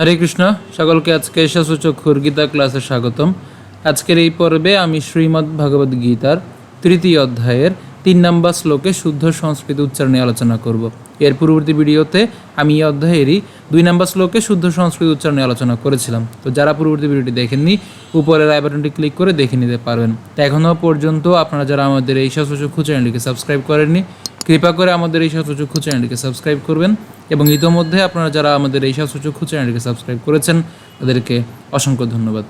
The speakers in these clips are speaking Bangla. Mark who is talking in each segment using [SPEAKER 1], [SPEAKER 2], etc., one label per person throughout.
[SPEAKER 1] হরে কৃষ্ণ, সকলকে আজকে সূচক্ষুর গীতা ক্লাসে স্বাগতম। আজকের এই পর্বে আমি শ্রীমদ্ ভগবদ গীতার তৃতীয় অধ্যায়ের তিন নম্বর শ্লোকে শুদ্ধ সংস্কৃত উচ্চারণে আলোচনা করব। এর পূর্ববর্তী ভিডিওতে আমি এই অধ্যায়েরই দুই নম্বর শ্লোকে শুদ্ধ সংস্কৃত উচ্চারণে আলোচনা করেছিলাম। তো যারা পূর্ববর্তী ভিডিওটি দেখেননি, উপরের আই বাটনটি ক্লিক করে দেখে নিতে পারবেন। তো এখনও পর্যন্ত আপনারা যারা আমাদের এই সূচক্ষু চ্যানেলটিকে সাবস্ক্রাইব করেননি, কৃপা করে আমাদের এই সূচক্ষু চ্যানেলটিকে সাবস্ক্রাইব করবেন। এবং ইতোমধ্যে আপনারা যারা আমাদের এই সূচক চ্যানেলটিকে সাবস্ক্রাইব করেছেন তাদেরকে অসংখ্য ধন্যবাদ।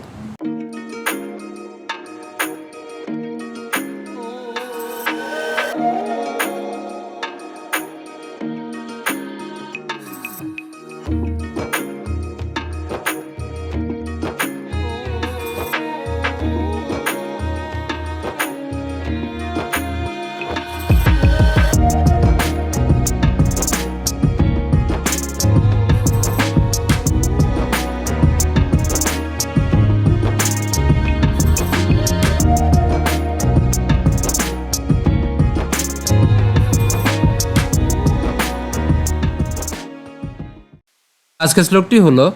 [SPEAKER 1] আজকের শ্লোকটি হলো,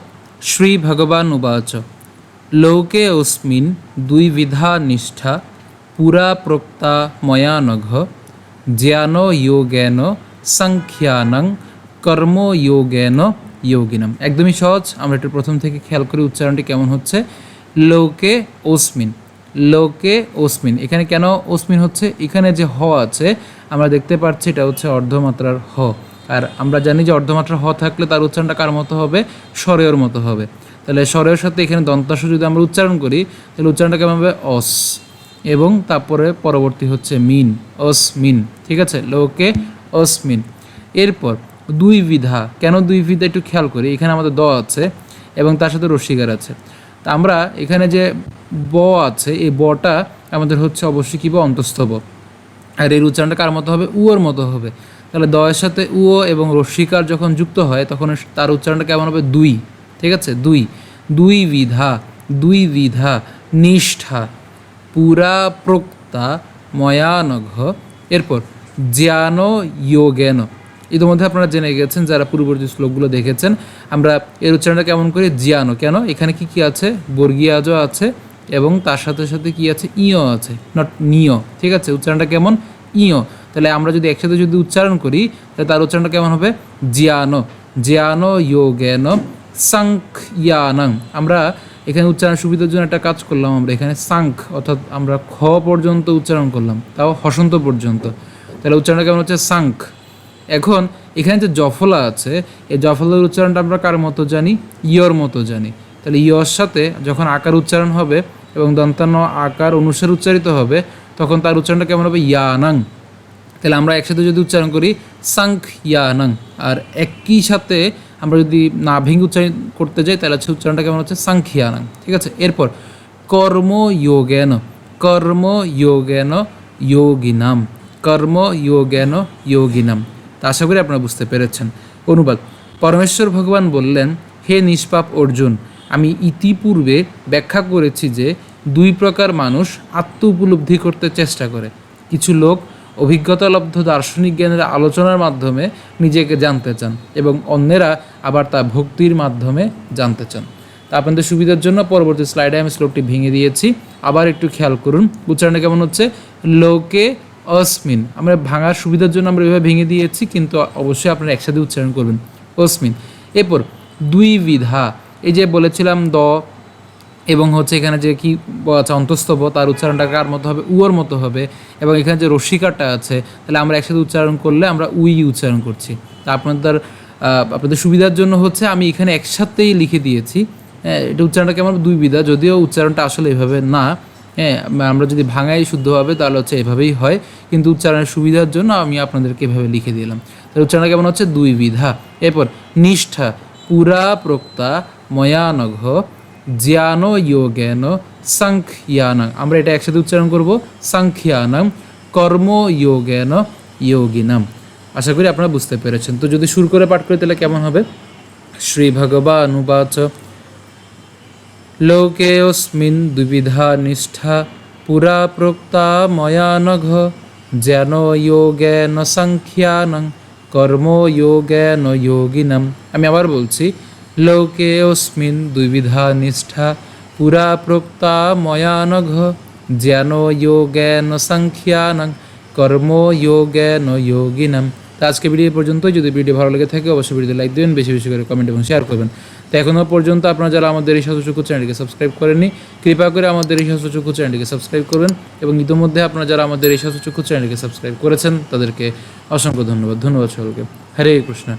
[SPEAKER 1] শ্রী ভগবান উবাচ, লোকে অস্মিন দুই বিধা নিষ্ঠা, পুরা প্রক্তা ময়া নঘ, জ্ঞান যোগেন সংখ্যানং, কর্ম যোগেন যোগিনম। একদমই সহজ, আমরা একটু প্রথম থেকে খেয়াল করি উচ্চারণটি কেমন হচ্ছে। লোকে অস্মিন লোকে অস্মিন। এখানে কেন অস্মিন হচ্ছে? এখানে যে হ আছে, আমরা দেখতে পাচ্ছি এটা হচ্ছে অর্ধমাত্রার হ। আর আমরা জানি যে অর্ধমাত্রা হ থাকলে তার উচ্চারণটা কার মতো হবে? স্বরের মতো হবে। তাহলে স্বরের সাথে এখানে দন্তাস যদি আমরা উচ্চারণ করি, তাহলে উচ্চারণটা কেমন হবে? অস। এবং তারপরে পরবর্তী হচ্ছে মিন। অস মিন। ঠিক আছে? লোকে অসমিন এরপর দুই বিধা। কেন দুই বিধা একটু খেয়াল করি? এখানে আমাদের দ আছে এবং তার সাথে রসিকার আছে। তা আমরা এখানে যে ব আছে, এই বটা আমাদের হচ্ছে অবশ্যই কী ব? অন্তস্থ ব। আর এর উচ্চারণটা কার মতো হবে? উয়োর মতো হবে। তাহলে দয়ের সাথে উও এবং রস্বীকার যখন যুক্ত হয়, তখন তার উচ্চারণটা কেমন হবে? দুই। ঠিক আছে? দুই। দুই বিধা দুই বিধা, নিষ্ঠা, পুরা প্রক্তা, ময়ানঘ। এরপর, জ্ঞান ইয়োগেন ইতিমধ্যে আপনারা জেনে গেছেন, যারা পূর্ববর্তী শ্লোকগুলো দেখেছেন, আমরা এর উচ্চারণটা কেমন করি? জিয়ানো কেন? এখানে কি কি আছে? বর্গিয়াজ আছে এবং তার সাথে সাথে কি আছে? ইয় আছে। নট নিয়। ঠিক আছে? উচ্চারণটা কেমন? ইয়। তাহলে আমরা যদি একসাথে যদি উচ্চারণ করি, তাহলে তার উচ্চারণটা কেমন হবে? জিয়ানো। জিয়ানো যোগেন সাংখ্যানং। আমরা এখানে উচ্চারণ সুবিধার জন্য একটা কাজ করলাম আমরা। এখানে সাংখ অর্থাৎ আমরা খ পর্যন্ত উচ্চারণ করলাম, তাও হসন্ত পর্যন্ত। তাহলে উচ্চারণটা কেমন হচ্ছে? সাংখ এখন এখানে যে জফলা আছে, এই জফলার উচ্চারণটা আমরা কার মতো জানি? ইয়র মতো জানি। তাহলে ইয়র সাথে যখন আকার উচ্চারণ হবে এবং দন্তান্ন আকার অনুসারে উচ্চারিত হবে, তখন তার উচ্চারণটা কেমন হবে? ইয়ানাং। তাহলে আমরা একসাথে যদি উচ্চারণ করি সাংখ ইয়ানাং আর একই সাথে আমরা যদি না ভেঙে উচ্চারণ করতে যাই, তাহলে হচ্ছে উচ্চারণটা কেমন হচ্ছে? সাংখিয়ানাং। ঠিক আছে? এরপর কর্ম যোগেন কর্ম যোগেন যোগিনাম কর্ম যোগেন যোগিনাম। তা আশা করি আপনারা বুঝতে পেরেছেন। অনুবাদ, পরমেশ্বর ভগবান বললেন, হে নিষ্পাপ অর্জুন, আমি ইতিপূর্বে ব্যাখ্যা করেছি যে দুই প্রকার মানুষ আত্ম উপলব্ধি করতে চেষ্টা করে। কিছু লোক অভিজ্ঞতালব্ধ দার্শনিক জ্ঞানের আলোচনার মাধ্যমে নিজেকে জানতে চান এবং অন্যেরা আবার তা ভক্তির মাধ্যমে জানতে চান। তা আপনাদের সুবিধার জন্য পরবর্তী স্লাইডে আমি শ্লোকটি ভেঙে দিয়েছি। আবার একটু খেয়াল করুন, উচ্চারণে কেমন হচ্ছে? লোকে অসমিন। আমরা ভাঙার সুবিধার জন্য আমরা এভাবে ভেঙে দিয়েছি, কিন্তু অবশ্যই আপনারা একসাথে উচ্চারণ করবেন। অসমিন। এরপর, দুই বিধা। এই যে বলেছিলাম দ এবং হচ্ছে এখানে যে কি আছে অন্তস্তব তার উচ্চারণটা কার মতো হবে? উয়োর মতো হবে। এবং এখানে যে রস্বীকারটা আছে, তাহলে আমরা একসাথে উচ্চারণ করলে আমরা উই উচ্চারণ করছি। তা আপনাদের আপনাদের সুবিধার জন্য হচ্ছে আমি এখানে একসাথেই লিখে দিয়েছি। হ্যাঁ এটা উচ্চারণটা কেমন দুই বিধা। যদিও উচ্চারণটা আসলে এভাবে না হ্যাঁ আমরা যদি ভাঙাই শুদ্ধভাবে, তাহলে হচ্ছে এভাবেই হয়। কিন্তু উচ্চারণের সুবিধার জন্য আমি আপনাদেরকে এভাবে লিখে দিলাম। তাহলে উচ্চারণটা কেমন হচ্ছে? দুই বিধা। এরপর, নিষ্ঠা, পুরা, প্রক্তা ময়ানঘ জিয়ানো যোগেন সংখ্যানং। আমরা এটা একসাথে উচ্চারণ করব, সংখ্যানং কর্ম যোগেন যোগিনাম। আশা করি আপনারা বুঝতে পেরেছেন। তো যদি সুর করে পাঠ করি, তাহলে কেমন হবে? শ্রী ভগবানুবাচ লোকেস্মিন দুবিধা নিষ্ঠা পুরা প্রোক্তা ময়ানঘ নঘ, যেন যোগেন সংখ্যানং কর্মযোগেন যোগিনম। আমি আবার বলছি লোকে অস্মিন দুইবিধা নিষ্ঠা পুরা প্রোক্তা ময়া নঘ জ্ঞান যোগেন সাংখ্যানং কর্ম যোগেন যোগিনাম তো আজকে ভিডিও এই পর্যন্তই। যদি ভিডিও ভালো লেগে থাকে, অবশ্যই ভিডিওতে লাইক দেবেন, বেশি বেশি করে কমেন্ট এবং শেয়ার করবেন। তো এখনও পর্যন্ত আপনারা যারা আমাদের এই শাস্ত্রচক্ষু চ্যানেলটিকে সাবস্ক্রাইব করেননি, কৃপা করে আমাদের এই শাস্ত্রচক্ষু চ্যানেলটিকে সাবস্ক্রাইব করবেন এবং ইতিমধ্যে আপনারা যারা আমাদের এই শাস্ত্রচক্ষু চ্যানেলটিকে সাবস্ক্রাইব করেছেন, তাদেরকে অসংখ্য ধন্যবাদ। ধন্যবাদ সকলকে। হরে কৃষ্ণ।